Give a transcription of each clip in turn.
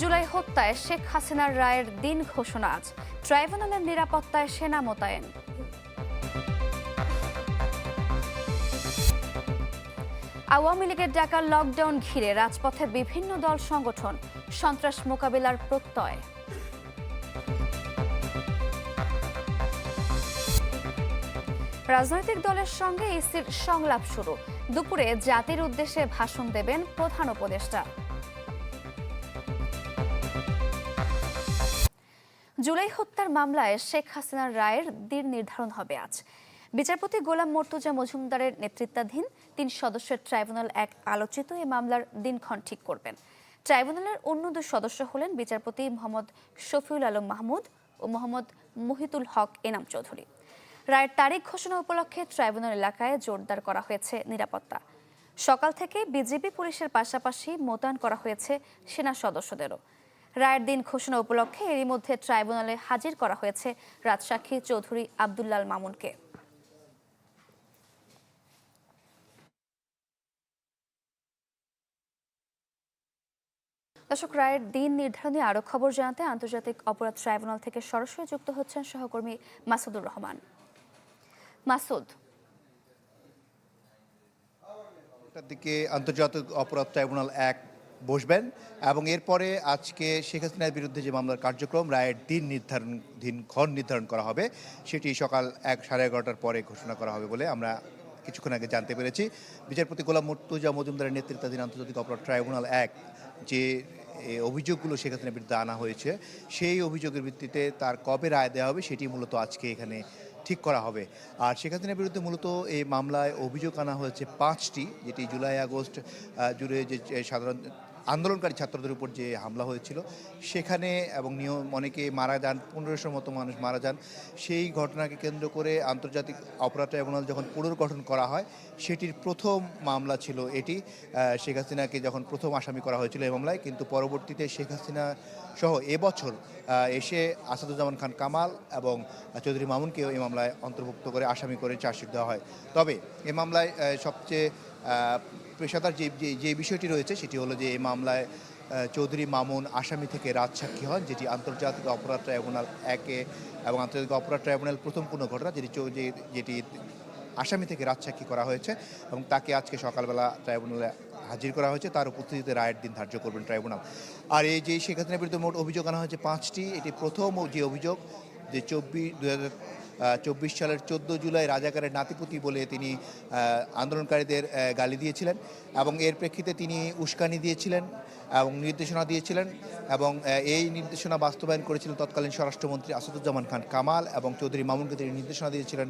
জুলাই হত্যায় শেখ হাসিনার রায়ের দিন ঘোষণা আজ। ট্রাইব্যুনালের নিরাপত্তায় সেনা মোতায়েন। আওয়ামী লীগের ডাকা লকডাউন ঘিরে রাজপথে বিভিন্ন দল সংগঠন, সন্ত্রাস মোকাবিলার প্রত্যয়। রাজনৈতিক দলের সঙ্গে ইসির সংলাপ শুরু। দুপুরে জাতির উদ্দেশ্যে ভাষণ দেবেন প্রধান উপদেষ্টা। জুলাই হত্যার মামলায় শেখ হাসিনার রায়ের দিন নির্ধারণ হবে আজ। বিচারপতি গোলাম মর্তুজা মজুমদারের নেতৃত্বাধীন তিন সদস্যের ট্রাইব্যুনাল এক আলোচিত এই মামলার দিনক্ষণ ঠিক করবেন। ট্রাইব্যুনালের অন্য দুই সদস্য হলেন বিচারপতি মোহাম্মদ শফিউল আলম মাহমুদ ও মোহাম্মদ মহিতুল হক এনাম চৌধুরী। রায়ের তারিখ ঘোষণা উপলক্ষে ট্রাইব্যুনাল এলাকায় জোরদার করা হয়েছে নিরাপত্তা। সকাল থেকে বিজেপি পুলিশের পাশাপাশি মোতায়েন করা হয়েছে সেনা সদস্যদেরও। রায়ের দিন ঘোষণা উপলক্ষে এরই মধ্যে ট্রাইব্যুনালে হাজির করা হয়েছে রাজসাক্ষী চৌধুরী আবদুল্লাল মামুনকে। দর্শক, রায়ের দিন নির্ধারণে আরও খবর জানাতে আন্তর্জাতিক অপরাধ ট্রাইব্যুনাল থেকে সরাসরি যুক্ত হচ্ছেন সহকর্মী মাসুদুর রহমান। মাসুদ। দিকে আন্তর্জাতিক অপরাধ ট্রাইব্যুনাল এক বসবেন এবং এরপরে আজকে শেখ হাসিনার বিরুদ্ধে যে মামলার কার্যক্রম, রায়ের দিন নির্ধারণ, দিন ক্ষণ নির্ধারণ করা হবে, সেটি সকাল এক সাড়ে এগারোটার পরে ঘোষণা করা হবে বলে আমরা কিছুক্ষণ আগে জানতে পেরেছি। বিচারপতি গোলাম মুর্তুজা মজুমদারের নেতৃত্বাধীন আন্তর্জাতিক অপরাধ ট্রাইব্যুনাল এক যে অভিযোগগুলো শেখ হাসিনার বিরুদ্ধে আনা হয়েছে, সেই অভিযোগের ভিত্তিতে তার কবে রায় দেওয়া হবে সেটি মূলত আজকে এখানে ঠিক করা হবে। আর শেখ হাসিনার বিরুদ্ধে মূলত এই মামলায় অভিযোগ আনা হয়েছে পাঁচটি, যেটি জুলাই আগস্ট জুড়ে যে সাধারণ আন্দোলনকারী ছাত্রদের উপর যে হামলা হয়েছিল, সেখানে এবং নিয়ম অনেকে মারা যান, পনেরোশোর মতো মানুষ মারা যান, সেই ঘটনাকে কেন্দ্র করে আন্তর্জাতিক অপরাধ ট্রাইব্যুনাল যখন পুনর্গঠন করা হয়, সেটির প্রথম মামলা ছিল এটি। শেখ হাসিনাকে যখন প্রথম আসামি করা হয়েছিল এই মামলায়, কিন্তু পরবর্তীতে শেখ হাসিনা সহ এবছর এসে আসাদুজ্জামান খান কামাল এবং চৌধুরী মামুনকেও এই মামলায় অন্তর্ভুক্ত করে আসামি করে চার্জশিট দেওয়া হয়। তবে এ মামলায় সবচেয়ে পেশাদার যে যে- বিষয়টি রয়েছে, সেটি হলো যে এই মামলায় চৌধুরী মামুন আসামি থেকে রাজসাক্ষী হন, যেটি আন্তর্জাতিক অপরাধ ট্রাইব্যুনাল একে এবং আন্তর্জাতিক অপরাধ ট্রাইব্যুনাল প্রথম কোনো ঘটনা, যেটি যেটি আসামি থেকে রাজসাক্ষী করা হয়েছে এবং তাকে আজকে সকালবেলা ট্রাইব্যুনালে হাজির করা হয়েছে। তার উপস্থিতিতে রায়ের দিন ধার্য করবেন ট্রাইব্যুনাল। আর এই যে শেখ বিরুদ্ধে মোট অভিযোগ আনা হয়েছে পাঁচটি, এটি প্রথম যে অভিযোগ যে চব্বিশ দু চব্বিশ সালের চোদ্দ জুলাই রাজাকারের নাতিপুতি বলে তিনি আন্দোলনকারীদের গালি দিয়েছিলেন এবং এর প্রেক্ষিতে তিনি উস্কানি দিয়েছিলেন এবং নির্দেশনা দিয়েছিলেন এবং এই নির্দেশনা বাস্তবায়ন করেছিলেন তৎকালীন স্বরাষ্ট্রমন্ত্রী আসাদুজ্জামান খান কামাল এবং চৌধুরী মামুনকে তিনি নির্দেশনা দিয়েছিলেন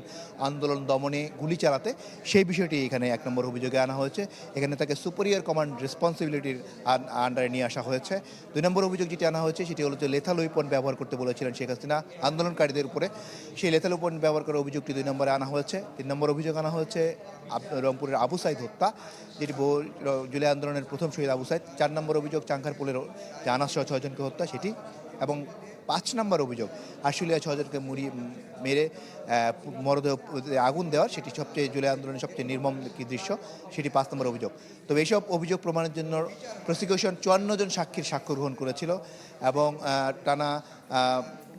আন্দোলন দমনে গুলি চালাতে। সেই বিষয়টি এখানে এক নম্বর অভিযোগে আনা হয়েছে। এখানে তাকে সুপিরিয়র কমান্ড রেসপন্সিবিলিটির আন্ডারে নিয়ে আসা হয়েছে। দুই নম্বর অভিযোগ যেটি আনা হয়েছে সেটি হলো যে লেথাল ব্যবহার করতে বলেছিলেন শেখ হাসিনা আন্দোলনকারীদের উপরে। সেই লেথাল ওয়েপন ব্যবহার করার অভিযোগটি দুই নম্বরে আনা হয়েছে। তিন নম্বর অভিযোগ আনা হয়েছে রংপুরের আবু সাইদ হত্যা, যেটি জুলাই আন্দোলনের প্রথম শহীদ আবু সাইদ। চার নম্বর অভিযোগ চাঙ্কারপুলের যে আনাস ছয়জনকে হত্যা, সেটি। এবং পাঁচ নম্বর অভিযোগ আশুলিয়া ছজনকে মুড়ি মেরে মরদেহ আগুন দেওয়ার, সেটি সবচেয়ে জুলাই আন্দোলনের সবচেয়ে নির্মম কি দৃশ্য, সেটি পাঁচ নম্বর অভিযোগ। তবে এইসব অভিযোগ প্রমাণের জন্য প্রসিকিউশন চুয়ান্ন জন সাক্ষীর সাক্ষ্য গ্রহণ করেছিল এবং টানা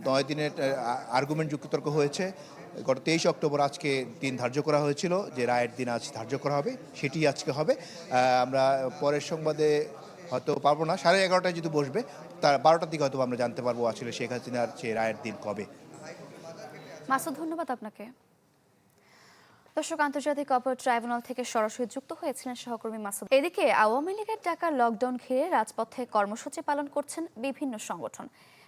নয় দিনের আর্গুমেন্ট যুক্তিতর্ক হয়েছে। গত তেইশ অক্টোবর আজকে দিন ধার্য করা হয়েছিল যে রায়ের দিন আজ ধার্য করা হবে, সেটি আজকে হবে। আমরা পরের সংবাদে হয়তো পারব না, সাড়ে এগারোটায় যদি বসবে, তার বারোটার দিকে হয়তো আমরা জানতে পারব আসলে শেখ হাসিনার সে রায়ের দিন কবে। মাসুদ, ধন্যবাদ আপনাকে। দর্শক, আন্তর্জাতিক অপরাধ ট্রাইব্যুনাল থেকে সরাসরি যুক্ত হয়েছিলেন সহকর্মী মাসুদ। এদিকে আওয়ামী লীগের টাকা লকডাউন ঘিরে রাজপথে কর্মসূচি পালন করছেন বিভিন্ন সংগঠন।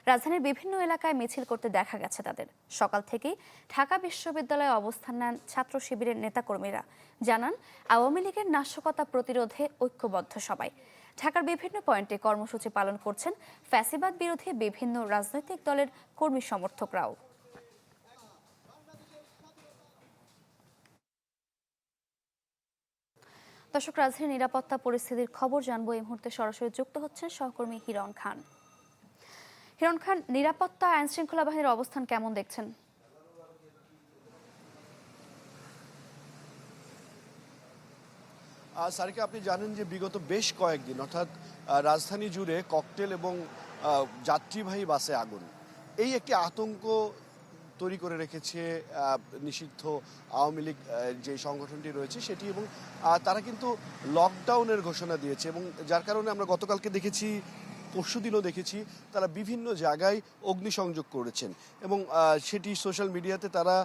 রাজধানীর বিভিন্ন এলাকায় মিছিল করতে দেখা গেছে তাদের। সকাল থেকেই ঢাকা বিশ্ববিদ্যালয়ে অবস্থান নেন ছাত্র শিবিরের নেতাকর্মীরা। জানান, আওয়ামী লীগের নাশকতা প্রতিরোধে ঐক্যবদ্ধ সবাই। ঢাকার বিভিন্ন পয়েন্টে কর্মসূচি পালন করছেন ফ্যাসিবাদ বিরোধী বিভিন্ন রাজনৈতিক দলের কর্মী সমর্থকরাও। দর্শক, রাজধানীর নিরাপত্তা পরিস্থিতির খবর জানব। এই মুহূর্তে সরাসরি যুক্ত হচ্ছেন সহকর্মী হিরণ খান। হিরণ খান, নিরাপত্তা আইন শৃঙ্খলা বাহিনীর অবস্থান কেমন দেখছেন? সারিকা, আপনি জানেন যে বিগত বেশ কয়েকদিন, অর্থাৎ রাজধানী জুড়ে ককটেল এবং যাত্রীবাহী বাসে আগুন। এই একটি আতঙ্ক তৈরি করে রেখেছে নিষিদ্ধ আওয়ামী লীগ যে সংগঠনটি রয়েছে সেটি এবং তারা কিন্তু লকডাউনের ঘোষণা দিয়েছে এবং যার কারণে আমরা গতকালকে দেখেছি পরশুদিনও দেখেছি তারা বিভিন্ন জায়গায় অগ্নিসংযোগ করেছেন এবং সেটি সোশ্যাল মিডিয়াতে তারা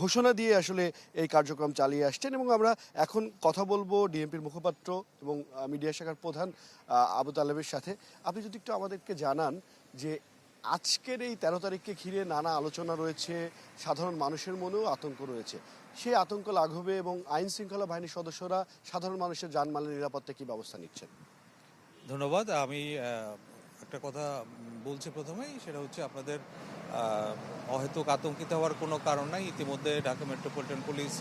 ঘোষণা দিয়ে আসলে এই কার্যক্রম চালিয়ে আসছেন এবং আমরা এখন কথা বলব ডিএমপির মুখপাত্র এবং মিডিয়া শাখার প্রধান আবু তালেবের সাথে। আপনি যদি একটু আমাদেরকে জানান যে আজকের এই তেরো তারিখকে ঘিরে নানা আলোচনা রয়েছে, সাধারণ মানুষের মনেও আতঙ্ক রয়েছে। সেই আতঙ্ক লাঘবে এবং আইন শৃঙ্খলা বাহিনীর সদস্যরা সাধারণ মানুষের যানমালের নিরাপত্তা কি ব্যবস্থা নিচ্ছেন? ধন্যবাদ। আমি একটা কথা বলছি প্রথমেই, সেটা হচ্ছে আপনাদের অহেতুক আতঙ্কিত হওয়ার কোনো কারণ নাই। ইতিমধ্যে ঢাকা মেট্রোপলিটন পুলিশ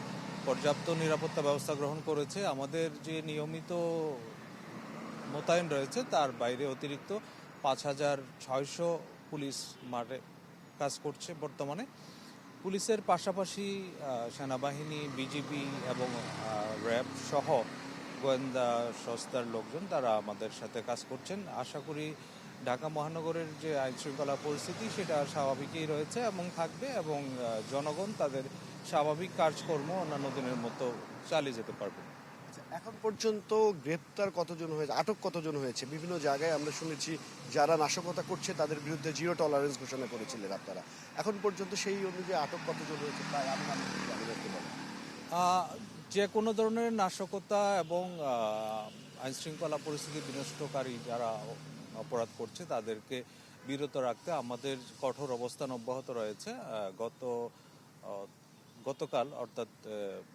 পর্যাপ্ত নিরাপত্তা ব্যবস্থা গ্রহণ করেছে। আমাদের যে নিয়মিত মোতায়েন রয়েছে, তার বাইরে অতিরিক্ত পাঁচ হাজার ছয়শো পুলিশ মাঠে কাজ করছে বর্তমানে। পুলিশের পাশাপাশি সেনাবাহিনী, বিজিবি এবং র্যাব সহ গোয়েন্দা সংস্থার লোকজন তারা আমাদের সাথে কাজ করছেন। আশা করি ঢাকা মহানগরের যে আইন শৃঙ্খলা পরিস্থিতি সেটা স্বাভাবিকই রয়েছে এবং থাকবে এবং জনগণ তাদের স্বাভাবিক কাজকর্ম অন্যান্য দিনের মতো চালিয়ে যেতে পারবে। এখন পর্যন্ত গ্রেপ্তার কতজন হয়েছে আটক কতজন হয়েছে? বিভিন্ন জায়গায় আমরা শুনেছি যারা নাশকতা করছে তাদের বিরুদ্ধে জিরো টলারেন্স ঘোষণা করেছিলেন আপনারা। এখন পর্যন্ত সেই অনুযায়ী আটক কতজন হয়েছে প্রায় আনুমানিক যে কোনো ধরনের নাশকতা এবং আইনশৃঙ্খলা পরিস্থিতি বিনষ্টকারী যারা অপরাধ করছে, তাদেরকে বিরত রাখতে আমাদের কঠোর অবস্থান অব্যাহত রয়েছে। গত গতকাল অর্থাৎ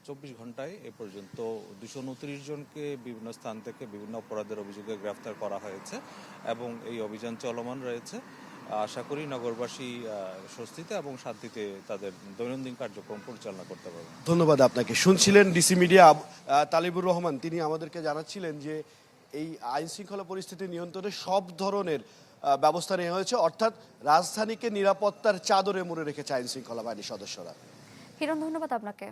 চব্বিশ ঘন্টায় এ পর্যন্ত দুশো উনত্রিশ জনকে বিভিন্ন স্থান থেকে বিভিন্ন অপরাধের অভিযোগে গ্রেফতার করা হয়েছে এবং এই অভিযান চলমান রয়েছে। আশা করি নগরবাসী স্বস্তিতে এবং শান্তিতে তাদের দৈনন্দিন কার্যক্রম পরিচালনা করতে পারবে। ধন্যবাদ আপনাকে। শুনছিলেন ডিসি মিডিয়া তালিবুর রহমান। তিনি আমাদেরকে জানাচ্ছিলেন যে এই আইন শৃঙ্খলা পরিস্থিতি নিয়ন্ত্রণে সব ধরনের ব্যবস্থা নেওয়া হয়েছে। অর্থাৎ রাজধানীকে নিরাপত্তার চাদরে মুড়ে রেখেছে আইন শৃঙ্খলা বাহিনীর সদস্যরা। হিরণ ধন্যবাদ আপনাকে।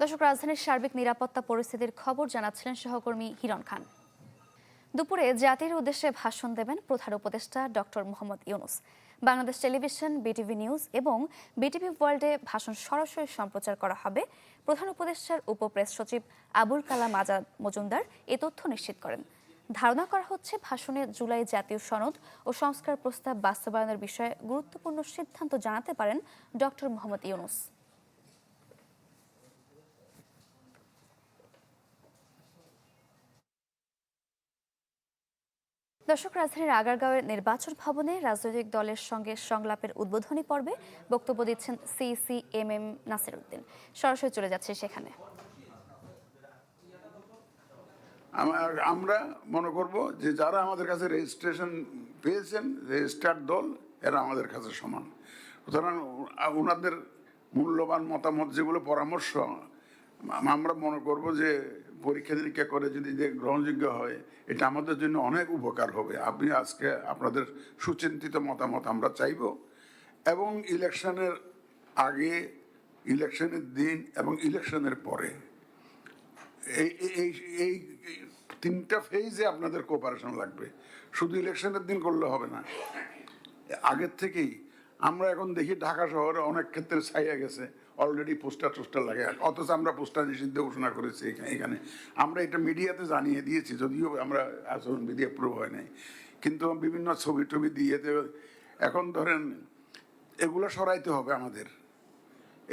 দর্শক রাজধানীর সার্বিক নিরাপত্তা পরিস্থিতির খবর জানাচ্ছিলেন সহকর্মী হিরণ খান। দুপুরে জাতির উদ্দেশ্যে ভাষণ দেবেন প্রধান উপদেষ্টা doctor Mohammad Yunus. Bangladesh television, BTV news এবং বিটিভি ওয়ার্ল্ডে ভাষণ সরাসরি সম্প্রচার করা হবে। প্রধান উপদেষ্টার উপপ্রেস সচিব আবুল কালাম আজাদ মজুমদার এ তথ্য নিশ্চিত করেন। ধারণা করা হচ্ছে ভাষণে জুলাই জাতীয় সনদ ও সংস্কার প্রস্তাব বাস্তবায়নের বিষয়ে গুরুত্বপূর্ণ সিদ্ধান্ত জানাতে পারেন ডক্টর মোহাম্মদ ইউনুস। দর্শক, রাজধানীর আগারগাঁওয়ের নির্বাচন ভবনে রাজনৈতিক দলের সঙ্গে সংলাপের উদ্বোধনী পর্বে বক্তব্য দিচ্ছেন CC M M Nasir Uddin. সরাসরি চলে যাচ্ছে সেখানে। আমার- মনে করব যে যারা আমাদের কাছে রেজিস্ট্রেশন পেয়েছেন রেজিস্টার্ড দল, এরা আমাদের কাছে সমান। সুতরাং ওনাদের মূল্যবান মতামত যেগুলো পরামর্শ, আমরা মনে করব যে পরীক্ষা নিরীক্ষা করে যদি যে গ্রহণযোগ্য হয়, এটা আমাদের জন্য অনেক উপকার হবে। আপনি আজকে আপনাদের সুচিন্তিত মতামত আমরা চাইব। এবং ইলেকশনের আগে, ইলেকশনের দিন এবং ইলেকশনের পরে, এই, এই- তিনটা ফেজে আপনাদের কোপারেশন লাগবে। শুধু ইলেকশনের দিন করলে হবে না। আগের থেকেই আমরা এখন দেখি ঢাকা শহরে অনেক ক্ষেত্রে ছাইয়া গেছে। অলরেডি পোস্টার টোস্টার লাগে। অথচ আমরা পোস্টার নিষিদ্ধ ঘোষণা করেছি এখানে আমরা এটা মিডিয়াতে জানিয়ে দিয়েছি, যদিও আমরা আচরণবিধি অ্যাপ্রুভ হয় নাই। কিন্তু বিভিন্ন ছবি টবি দিয়ে এখন ধরেন এগুলো সরাইতে হবে আমাদের।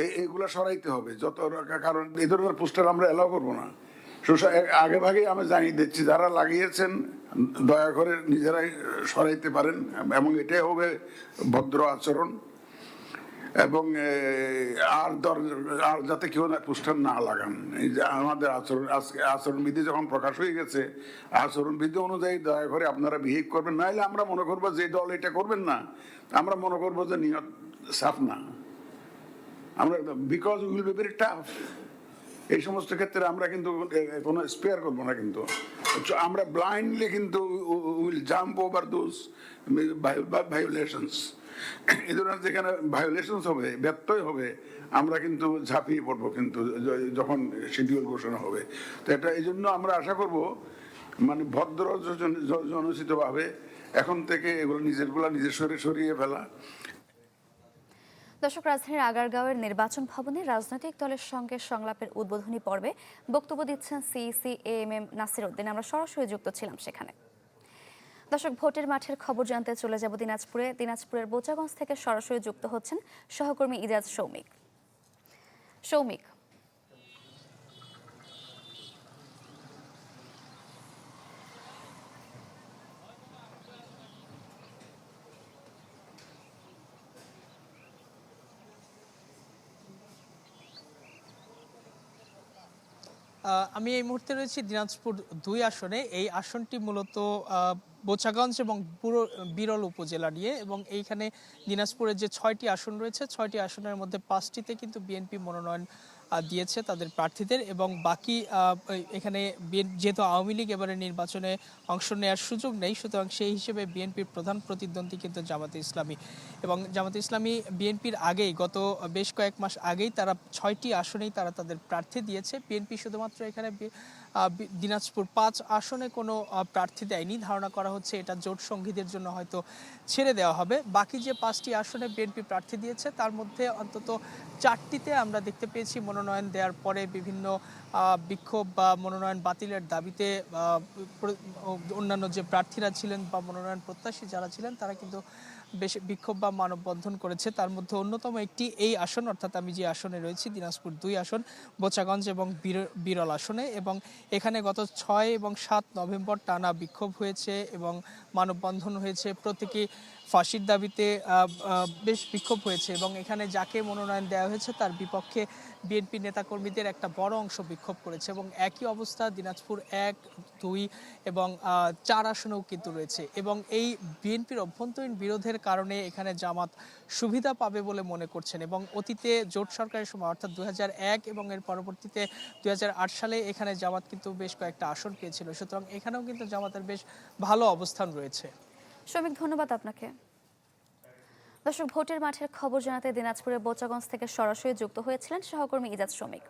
এই এইগুলো সরাইতে হবে, যত কারণ এই ধরনের পোস্টার আমরা এলাও করব না। আগে ভাগেই আমি জানিয়ে দিচ্ছি, যারা লাগিয়েছেন, দয়া করে নিজেরাই সরাইতে পারেন, এবং এটাই হবে ভদ্র আচরণ। এবং আর দর, আর যাতে কেউ না পোস্টার না লাগান। এই যে আমাদের আচরণ, আজকে আচরণবিধি যখন প্রকাশ হয়ে গেছে, আচরণবিধি অনুযায়ী দয়া করে আপনারা বিহেভ করবেন। নাহলে আমরা মনে করব যে দল এটা করবেন না। আমরা মনে করব যে নিয়ত সাফ না। আমরা because will be very tough এই সমস্ত ক্ষেত্রে আমরা কিন্তু কোনো স্পেয়ার করব না কিন্তু। আমরা ব্লাইন্ডলি কিন্তু will jump over those violations এই ধরনের যেখানে ভায়োলেশন হবে, ব্যত্যয় হবে, আমরা কিন্তু ঝাঁপিয়ে পড়ব কিন্তু যখন শিডিউল ঘোষণা হবে। তো এটা এই জন্য আমরা আশা করব মানে ভদ্র জনচিত ভাবে এখন থেকে এগুলো নিজেরগুলা নিজের সরে সরিয়ে ফেলা। দর্শক, রাজধানীর আগারগাঁওয়ের নির্বাচন ভবনে রাজনৈতিক দলের সঙ্গে সংলাপের উদ্বোধনী পর্বে বক্তব্য দিচ্ছেন CEC M M Nasir Uddin. আমরা সরাসরি যুক্ত ছিলাম সেখানে। দর্শক, ভোটের মাঠের খবর জানতে চলে যাব দিনাজপুরে। দিনাজপুরের বোচাগঞ্জ থেকে সরাসরি যুক্ত হচ্ছেন সহকর্মী ইজাজ সৌমিক। সৌমিক। আমি এই মুহূর্তে রয়েছি দিনাজপুর দুই আসনে। এই আসনটি মূলত বোচাগঞ্জ এবং পুরো, বিরল উপজেলা নিয়ে এবং এইখানে দিনাজপুরের যে ছয়টি আসন রয়েছে, ছয়টি আসনের মধ্যে পাঁচটিতে কিন্তু বিএনপি মনোনয়ন দিয়েছে তাদের প্রার্থীদের এবং বাকি এখানে যেহেতু আওয়ামী লীগ এবারে নির্বাচনে অংশ নেওয়ার সুযোগ নেই, সুতরাং সেই হিসেবে বিএনপির প্রধান প্রতিদ্বন্দ্বী কিন্তু জামাতে ইসলামী। এবং জামাতে ইসলামী বিএনপির আগেই, গত বেশ কয়েক মাস আগেই তারা ছয়টি আসনেই তারা তাদের প্রার্থী দিয়েছে। বিএনপি শুধুমাত্র এখানে দিনাজপুর পাঁচ আসনে কোনো প্রার্থী দেয়নি। ধারণা করা হচ্ছে এটা জোট সঙ্গীদের জন্য হয়তো ছেড়ে দেওয়া হবে। বাকি যে পাঁচটি আসনে বিএনপি প্রার্থী দিয়েছে, তার মধ্যে অন্তত চারটিতে আমরা দেখতে পেয়েছি মনোনয়ন দেওয়ার পরে বিভিন্ন বিক্ষোভ বা মনোনয়ন বাতিলের দাবিতে অন্যান্য যে প্রার্থীরা ছিলেন বা মনোনয়ন প্রত্যাশী যারা ছিলেন, তারা কিন্তু বেশ বিক্ষোভ বা মানববন্ধন করেছে। তার মধ্যে অন্যতম একটি এই আসন, অর্থাৎ আমি যে আসনে রয়েছি, দিনাজপুর দুই আসন, বোচাগঞ্জ এবং বীর- বিরল আসনে। এবং এখানে গত ছয় এবং সাত নভেম্বর টানা বিক্ষোভ হয়েছে এবং মানববন্ধন হয়েছে। প্রতীকী ফাঁসির দাবিতে বেশ বিক্ষোভ হয়েছে এবং এখানে যাকে মনোনয়ন দেওয়া হয়েছে তার বিপক্ষে বিএনপি নেতাকর্মীদের একটা বড় অংশ বিক্ষোভ করেছে এবং একই অবস্থা দিনাজপুর এক, দুই এবং চার আসনেও কিন্তু রয়েছে এবং এই বিএনপির অভ্যন্তরীণ বিরোধের কারণে এখানে জামাত সুবিধা পাবে বলে মনে করছেন এবং অতীতে জোট সরকারের সময় অর্থাৎ দু এক এবং এর পরবর্তীতে দুহাজার আট সালে এখানে জামাত কিন্তু বেশ কয়েকটা আসন পেয়েছিল। সুতরাং এখানেও কিন্তু জামাতের বেশ ভালো অবস্থান রয়েছে। শ্রমিক, ধন্যবাদ আপনাকে। দর্শক, ভোটের মাঠের খবর জানাতে দিনাজপুরের বোচাগঞ্জ থেকে সরাসরি যুক্ত হয়েছিলেন সহকর্মী ইজাজ শ্রমিক।